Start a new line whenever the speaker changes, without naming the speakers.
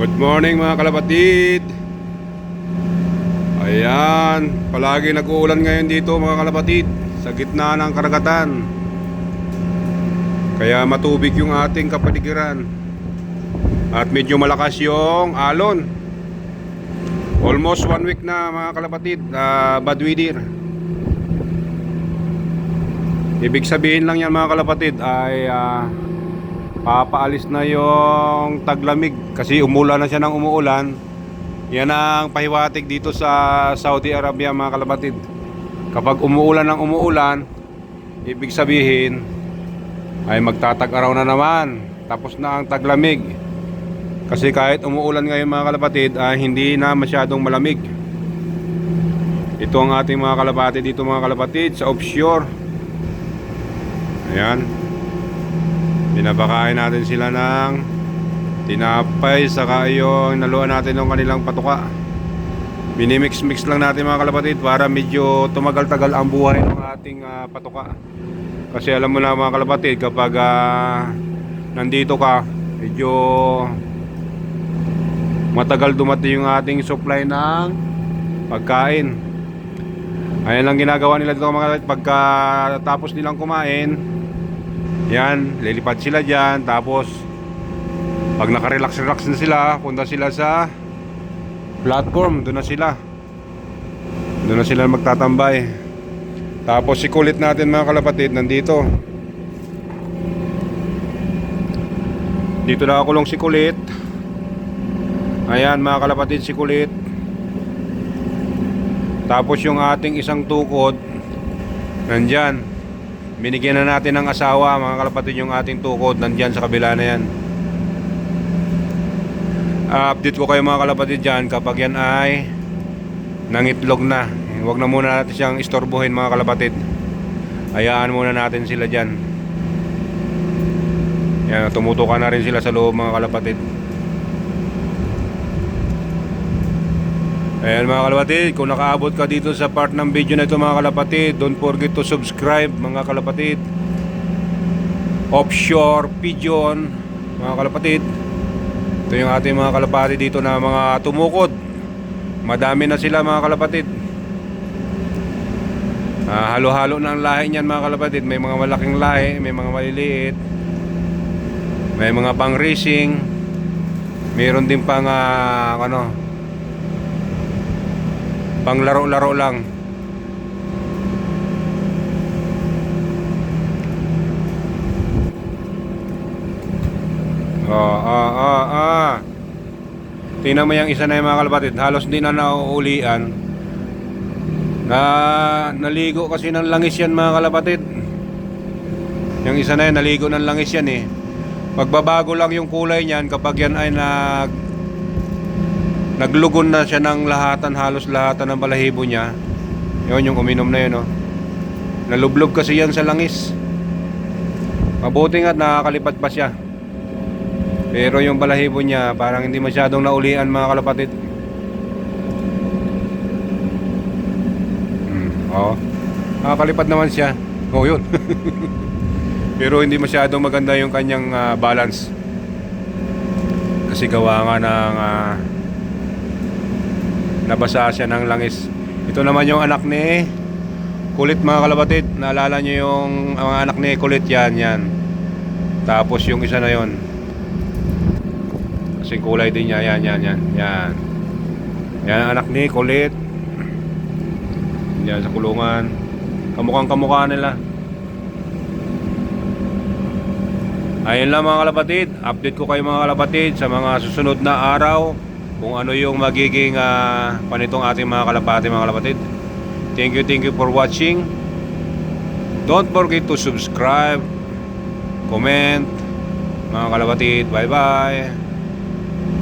Good morning mga kalapatid. Ayan Palagi nag-uulan ngayon dito mga kalapatid Sa gitna ng karagatan. Kaya matubig yung ating kapaligiran. At medyo malakas yung alon. Almost one week na mga kalapatid uh, Bad weather. Ibig sabihin lang yan mga kalapatid Ay ah, papaalis na yung taglamig kasi umulan na siya ng umuulan. Yan ang pahiwatig dito sa Saudi Arabia mga kalabatid kapag umuulan ng umuulan ibig sabihin ay magtatag-araw na naman. Tapos na ang taglamig. Kasi kahit umuulan ngayon mga kalapatid ay hindi na masyadong malamig. Ito ang ating mga kalapatid dito mga kalapatid sa offshore. Ayan Pinapakain natin sila ng tinapay saka yung naluan natin ng kanilang patuka. Minimix-mix lang natin mga kalapatid para medyo tumagal-tagal ang buhay ng ating ah, patuka. Kasi alam mo na mga kalapatid kapag ah, nandito ka medyo matagal dumating yung ating supply ng pagkain. Ayan lang ginagawa nila dito mga kalapatid pagka tapos nilang kumain yan, lilipad sila dyan Tapos Pag nakarelax-relax na sila Punta sila sa Platform, doon na sila. Doon na sila magtatambay. Tapos si kulit natin mga kalapatid Nandito. Dito nakakulong si kulit Ayan mga kalapatid si kulit Tapos yung ating isang tukod Nandyan Binigyan na natin ng asawa mga kalapatid yung ating tukod Nandyan sa kabila na yan. Ah, Update ko kayo mga kalapatid dyan. Kapag yan ay Nangitlog na Huwag na muna natin siyang istorbohin mga kalapatid. Hayaan muna natin sila dyan. Yan, tumutukan na rin sila sa loob mga kalapatid Ayan mga kalapatid, kung nakaabot ka dito sa part ng video na ito mga kalapatid, don't forget to subscribe mga kalapatid. Offshore Pigeon mga kalapatid. Ito yung ating mga kalapatid dito na mga tumukod. Madami na sila mga kalapatid. Ah, halo-halo na ang lahi niyan mga kalapatid. May mga malaking lahi, may mga maliliit. May mga pang racing. Meron din pang ah, ano, pang laro-laro lang. Ah ah ah ah. Tingnan mo yung isa na yung mga kalapatid. Halos di na nauulian. Na naligo kasi ng langis yan mga kalapatid. Yung isa na yan naligo ng langis yan eh. Magbabago lang yung kulay niyan kapag yan ay nag naglugon na siya ng lahatan halos lahatan ng balahibo niya. Yun yung uminom na yun oh. nalublob kasi yan sa langis. Mabuti nga at nakakalipad pa siya. Pero yung balahibo niya parang hindi masyadong naulian mga kalapatid. Hmm, oh. nakakalipad naman siya. Oh yun. Pero hindi masyadong maganda yung kanyang ah, balance. Kasi gawa nga ng ah, nabasa siya ng langis. Ito naman yung anak ni kulit mga kalabatid. Naalala nyo yung mga anak ni kulit? Yan yan. Tapos yung isa na yon kasi kulay din niya. Yan yan yan. Yan. Yan anak ni kulit. Yan sa kulungan. Kamukhang kamukha nila. Ayun lang mga kalapatid update ko kayo mga kalapatid sa mga susunod na araw kung ano yung magiging uh, panitong ating mga kalapati mga kalapatid. Thank you thank you for watching. Don't forget to subscribe comment mga kalapatid. Bye bye